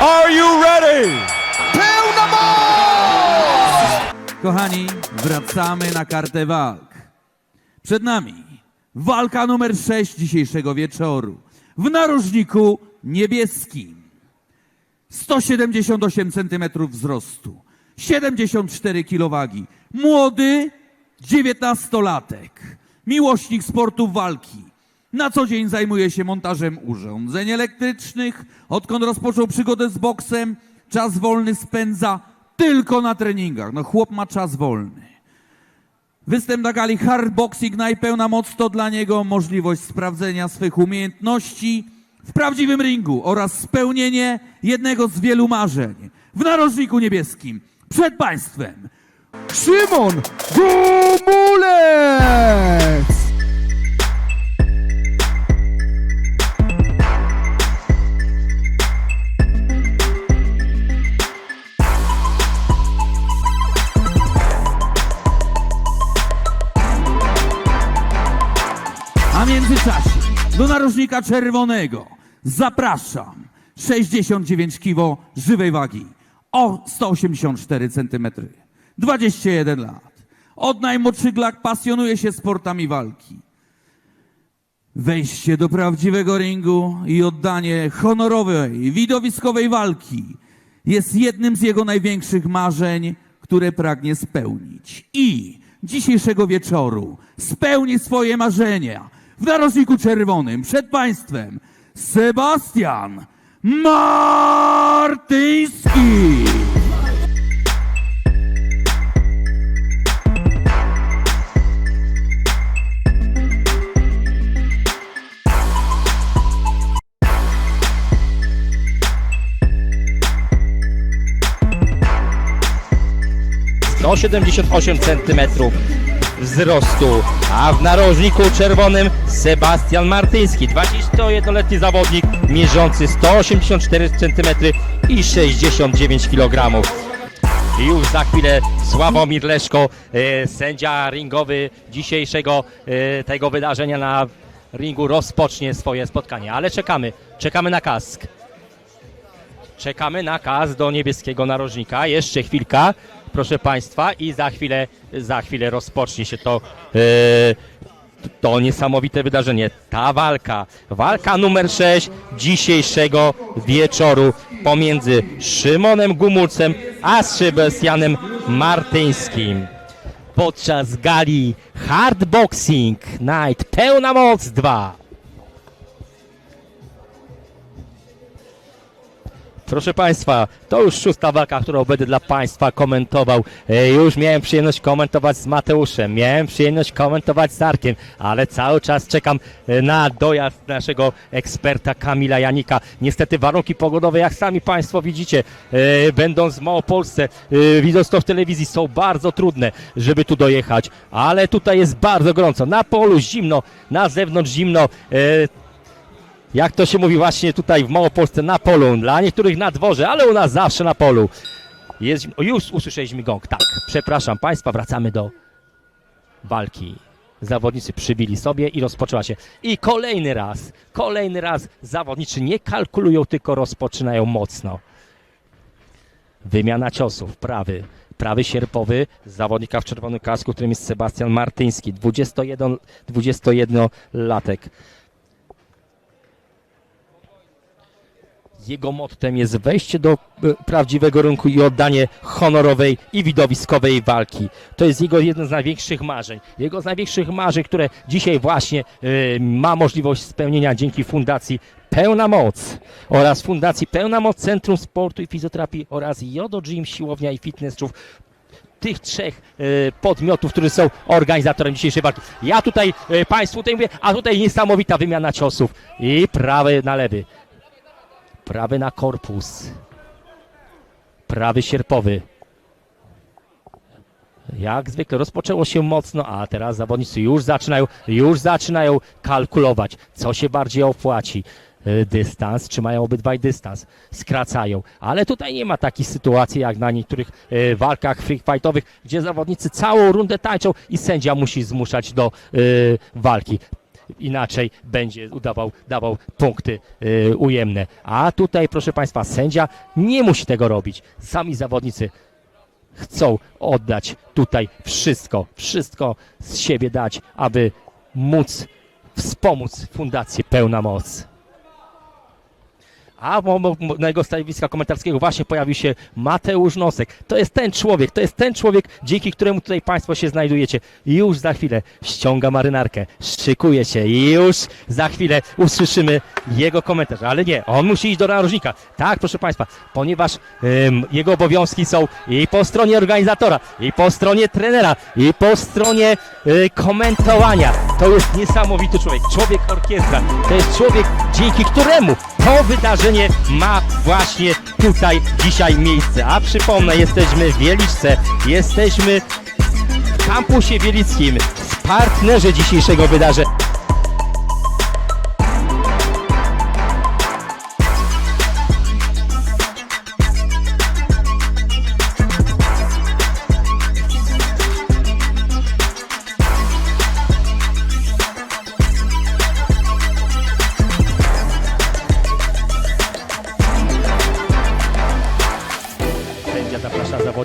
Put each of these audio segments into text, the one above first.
Are you ready? Pełna moc! Kochani, wracamy na kartę walk. Przed nami walka numer 6 dzisiejszego wieczoru. W narożniku niebieskim. 178 cm wzrostu, 74 kg wagi. Młody, 19-latek, miłośnik sportu walki. Na co dzień zajmuje się montażem urządzeń elektrycznych. Odkąd rozpoczął przygodę z boksem, czas wolny spędza tylko na treningach. No chłop ma czas wolny. Występ na gali Hard Boxing Najpełna Moc to dla niego możliwość sprawdzenia swych umiejętności w prawdziwym ringu oraz spełnienie jednego z wielu marzeń w narożniku niebieskim przed państwem. Szymon Gumulec! A w międzyczasie do narożnika czerwonego zapraszam 69 kg żywej wagi o 184 cm. 21 lat. Od najmłodszych lat pasjonuje się sportami walki. Wejście do prawdziwego ringu i oddanie honorowej, widowiskowej walki jest jednym z jego największych marzeń, które pragnie spełnić. I dzisiejszego wieczoru spełni swoje marzenia w narożniku czerwonym przed państwem Sebastian Martyński. do 78 cm wzrostu, a w narożniku czerwonym Sebastian Martyński, 21-letni zawodnik mierzący 184 cm i 69 kg. I już za chwilę Sławomir Leszko, e, sędzia ringowy dzisiejszego e, tego wydarzenia na ringu rozpocznie swoje spotkanie, ale czekamy, czekamy na kask. Czekamy na kas do niebieskiego narożnika. Jeszcze chwilka, proszę Państwa, i za chwilę, za chwilę rozpocznie się to, e, to niesamowite wydarzenie. Ta walka, walka numer 6 dzisiejszego wieczoru pomiędzy Szymonem Gumulcem a Sebastianem Martyńskim. Podczas gali Hard Boxing Night Pełna Moc 2. Proszę Państwa, to już szósta walka, którą będę dla Państwa komentował. E, Już miałem przyjemność komentować z Mateuszem, miałem przyjemność komentować z Arkiem, ale cały czas czekam e, na dojazd naszego eksperta Kamila Janika. Niestety warunki pogodowe, jak sami Państwo widzicie, e, będąc w Małopolsce, widząc to w telewizji, są bardzo trudne, żeby tu dojechać, ale tutaj jest bardzo gorąco. Na polu zimno, na zewnątrz zimno. Jak to się mówi właśnie tutaj w Małopolsce na polu, dla niektórych na dworze, ale u nas zawsze na polu. Jest, już usłyszeliśmy gong, tak. Przepraszam Państwa, wracamy do walki. Zawodnicy przybili sobie i rozpoczęła się. I kolejny raz, kolejny raz zawodnicy nie kalkulują, tylko rozpoczynają mocno. Wymiana ciosów, prawy. Prawy sierpowy zawodnika w czerwonym kasku, którym jest Sebastian Martyński, 21, 21-latek. Jego mottem jest wejście do e, prawdziwego rynku i oddanie honorowej i widowiskowej walki. To jest jego jedno z największych marzeń. Jego z największych marzeń, które dzisiaj właśnie e, ma możliwość spełnienia dzięki Fundacji Pełna Moc oraz Fundacji Pełna Moc Centrum Sportu i Fizjoterapii oraz Jodo Gym Siłownia i Fitnessów tych trzech e, podmiotów, które są organizatorem dzisiejszej walki. Ja tutaj Państwu tutaj mówię, a tutaj niesamowita wymiana ciosów i prawy na lewy. Prawy na korpus. Prawy sierpowy. Jak zwykle rozpoczęło się mocno, a teraz zawodnicy już zaczynają, już zaczynają kalkulować, co się bardziej opłaci. E, Dystans, czy mają obydwaj dystans, skracają. Ale tutaj nie ma takiej sytuacji jak na niektórych e, walkach free fightowych, gdzie zawodnicy całą rundę tańczą i sędzia musi zmuszać do e, walki. Inaczej będzie udawał, dawał punkty y, ujemne. A tutaj, proszę Państwa, sędzia nie musi tego robić. Sami zawodnicy chcą oddać tutaj wszystko, wszystko z siebie dać, aby móc wspomóc Fundację Pełna Moc. A na jego stanowiska komentarskiego właśnie pojawił się Mateusz Nosek. To jest ten człowiek, to jest ten człowiek, dzięki któremu tutaj Państwo się znajdujecie. Już za chwilę ściąga marynarkę, szykuje się już za chwilę usłyszymy jego komentarz. Ale nie, on musi iść do narożnika. Tak, proszę Państwa, ponieważ ym, jego obowiązki są i po stronie organizatora, i po stronie trenera, i po stronie y, komentowania. To jest niesamowity człowiek, człowiek orkiestra. To jest człowiek, dzięki któremu to wydarzenie ma właśnie tutaj dzisiaj miejsce. A przypomnę, jesteśmy w Wieliczce, jesteśmy w kampusie wielickim, w partnerze dzisiejszego wydarzenia.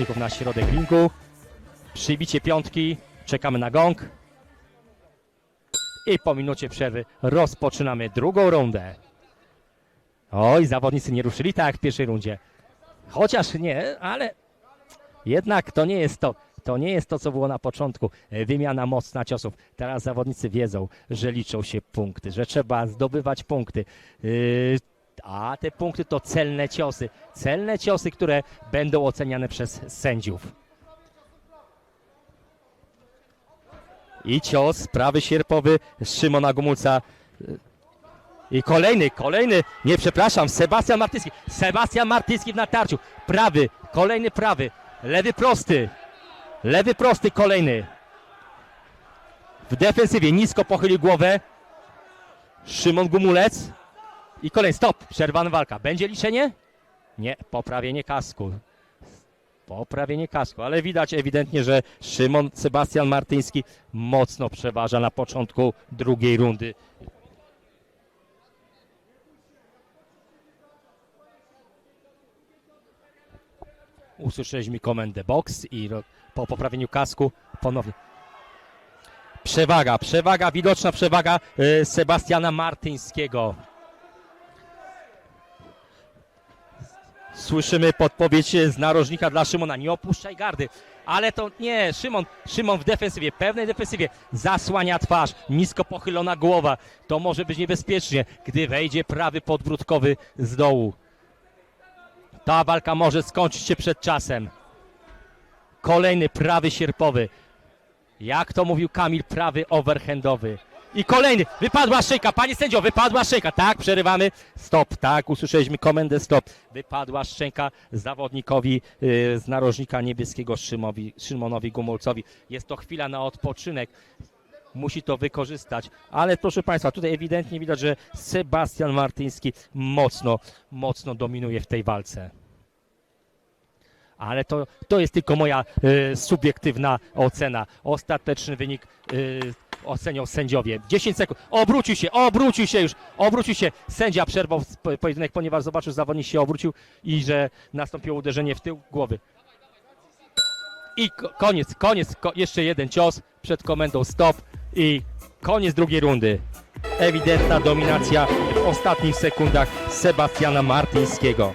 Zawodników na środek ringu. Przybicie piątki, czekamy na gong. I po minucie przerwy rozpoczynamy drugą rundę. Oj, zawodnicy nie ruszyli tak w pierwszej rundzie. Chociaż nie, ale jednak to nie jest to. To nie jest to, co było na początku. Wymiana mocna ciosów. Teraz zawodnicy wiedzą, że liczą się punkty, że trzeba zdobywać punkty. Yy, a te punkty to celne ciosy. Celne ciosy, które będą oceniane przez sędziów. I cios prawy sierpowy Szymona Gumulca. I kolejny, kolejny, nie przepraszam, Sebastian Martyński. Sebastian Martyński w natarciu. Prawy, kolejny prawy. Lewy prosty. Lewy prosty, kolejny. W defensywie nisko pochylił głowę. Szymon Gumulec. I kolejny, stop, przerwana walka. Będzie liczenie? Nie, poprawienie kasku. Poprawienie kasku, ale widać ewidentnie, że Szymon Sebastian Martyński mocno przeważa na początku drugiej rundy. Usłyszeliśmy komendę box i po poprawieniu kasku ponownie. Przewaga, przewaga, widoczna przewaga y, Sebastiana Martyńskiego. Słyszymy podpowiedź z narożnika dla Szymona. Nie opuszczaj gardy. Ale to nie, Szymon, Szymon w defensywie, pewnej defensywie zasłania twarz, nisko pochylona głowa. To może być niebezpiecznie, gdy wejdzie prawy podbródkowy z dołu. Ta walka może skończyć się przed czasem. Kolejny prawy sierpowy. Jak to mówił Kamil, prawy overhandowy. I kolejny, wypadła szyjka, panie sędzio, wypadła szyjka, tak, przerywamy, stop, tak, usłyszeliśmy komendę, stop, wypadła szczęka zawodnikowi y, z narożnika niebieskiego Szymowi, Szymonowi Gumulcowi, jest to chwila na odpoczynek, musi to wykorzystać, ale proszę Państwa, tutaj ewidentnie widać, że Sebastian Martyński mocno, mocno dominuje w tej walce. Ale to, to jest tylko moja y, subiektywna ocena. Ostateczny wynik y, ocenią sędziowie. 10 sekund. Obrócił się, obrócił się już, obrócił się. Sędzia przerwał pojedynek, ponieważ zobaczył, że zawodnik się obrócił i że nastąpiło uderzenie w tył głowy. I ko- koniec, koniec, ko- jeszcze jeden cios przed komendą stop i koniec drugiej rundy. Ewidentna dominacja w ostatnich sekundach Sebastiana Martyńskiego.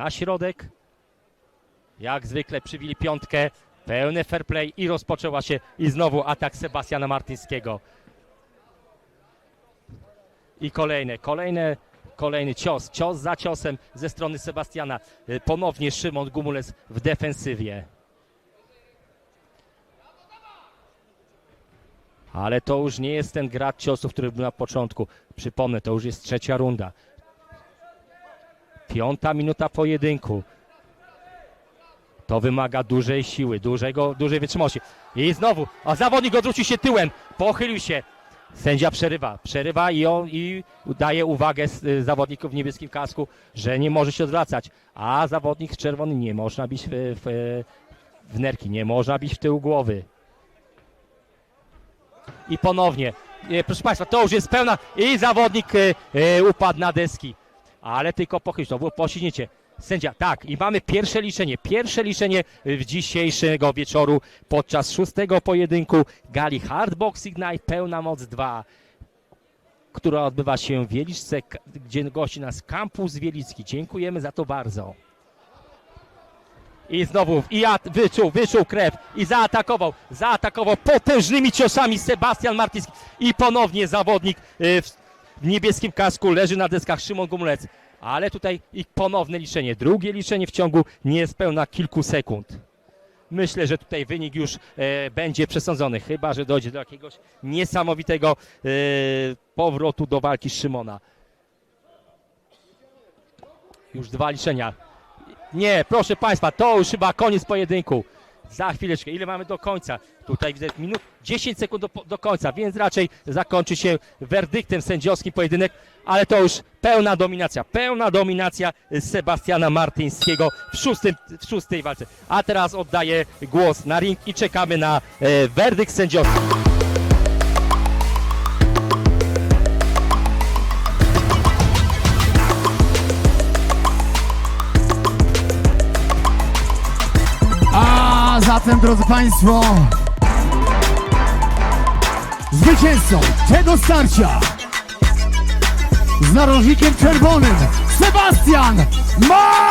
Na środek. Jak zwykle przywili piątkę. Pełny fair play i rozpoczęła się i znowu atak Sebastiana Martyńskiego. I kolejne, kolejne, kolejny cios, cios za ciosem ze strony Sebastiana. Y, Ponownie Szymon Gumulec w defensywie. Ale to już nie jest ten grad ciosów, który był na początku. Przypomnę, to już jest trzecia runda. Piąta minuta pojedynku. To wymaga dużej siły, dużego, dużej wytrzymałości. I znowu, a zawodnik odwrócił się tyłem, pochylił się. Sędzia przerywa, przerywa i on i daje uwagę y, zawodników w niebieskim kasku, że nie może się odwracać. A zawodnik czerwony nie można bić w, w, w nerki, nie można bić w tył głowy. I ponownie, e, proszę Państwa, to już jest pełna i zawodnik e, upadł na deski. Ale tylko pochylić, to było posilniecie. Sędzia, tak, i mamy pierwsze liczenie. Pierwsze liczenie w dzisiejszego wieczoru podczas szóstego pojedynku gali Hardboxing Night Pełna Moc 2, która odbywa się w Wieliczce, gdzie gości nas Kampus Wielicki. Dziękujemy za to bardzo. I znowu i ja wyczuł, wyczuł krew i zaatakował, zaatakował potężnymi ciosami Sebastian Martyński i ponownie zawodnik y, w w niebieskim kasku leży na deskach Szymon Gumulec. Ale tutaj i ponowne liczenie, drugie liczenie w ciągu niespełna kilku sekund. Myślę, że tutaj wynik już e, będzie przesądzony, chyba że dojdzie do jakiegoś niesamowitego e, powrotu do walki Szymona. Już dwa liczenia. Nie, proszę Państwa, to już chyba koniec pojedynku. Za chwileczkę. Ile mamy do końca? Tutaj widzę minut 10 sekund do, do końca, więc raczej zakończy się werdyktem sędziowskim pojedynek, ale to już pełna dominacja, pełna dominacja Sebastiana Martyńskiego w, szóstym, w szóstej walce. A teraz oddaję głos na ring i czekamy na e, werdykt sędziowski. Zatem, drodzy Państwo, zwycięzcą tego starcia z narożnikiem czerwonym Sebastian Martyński!